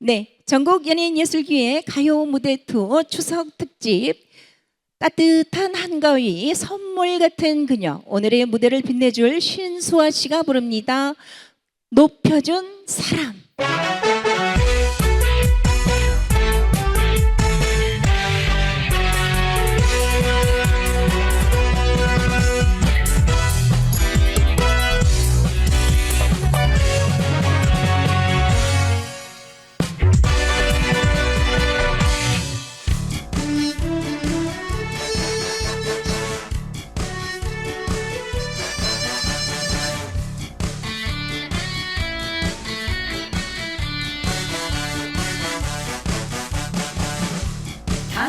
네, 전국 연예인 예술기회 가요 무대 투어 추석 특집 따뜻한 한가위 선물 같은 그녀 오늘의 무대를 빛내줄 신수아 씨가 부릅니다. 높여준 사랑.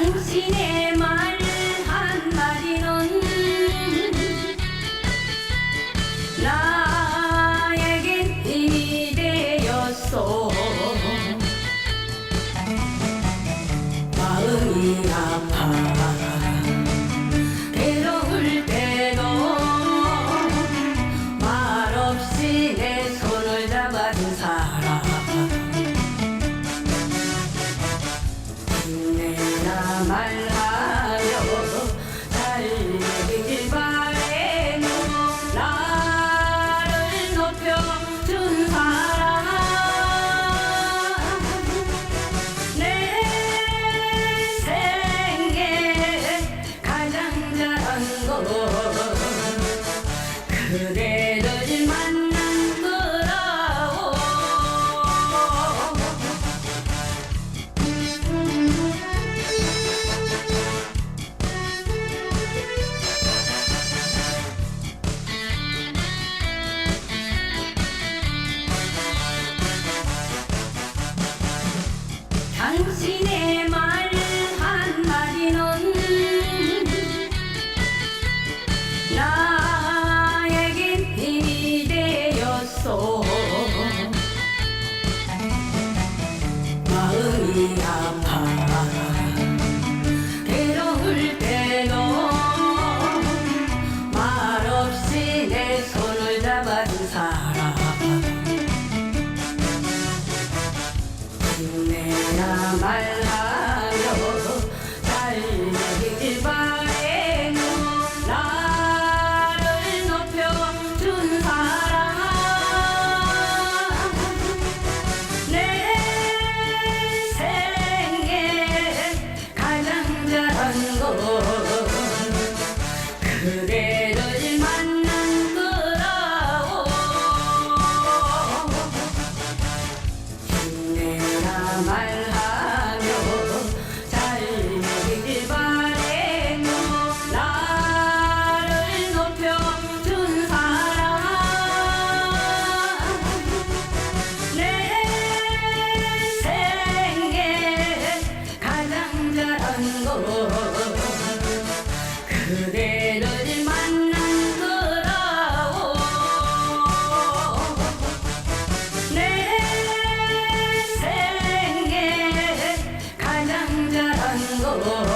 당신의 走 my life. Oh.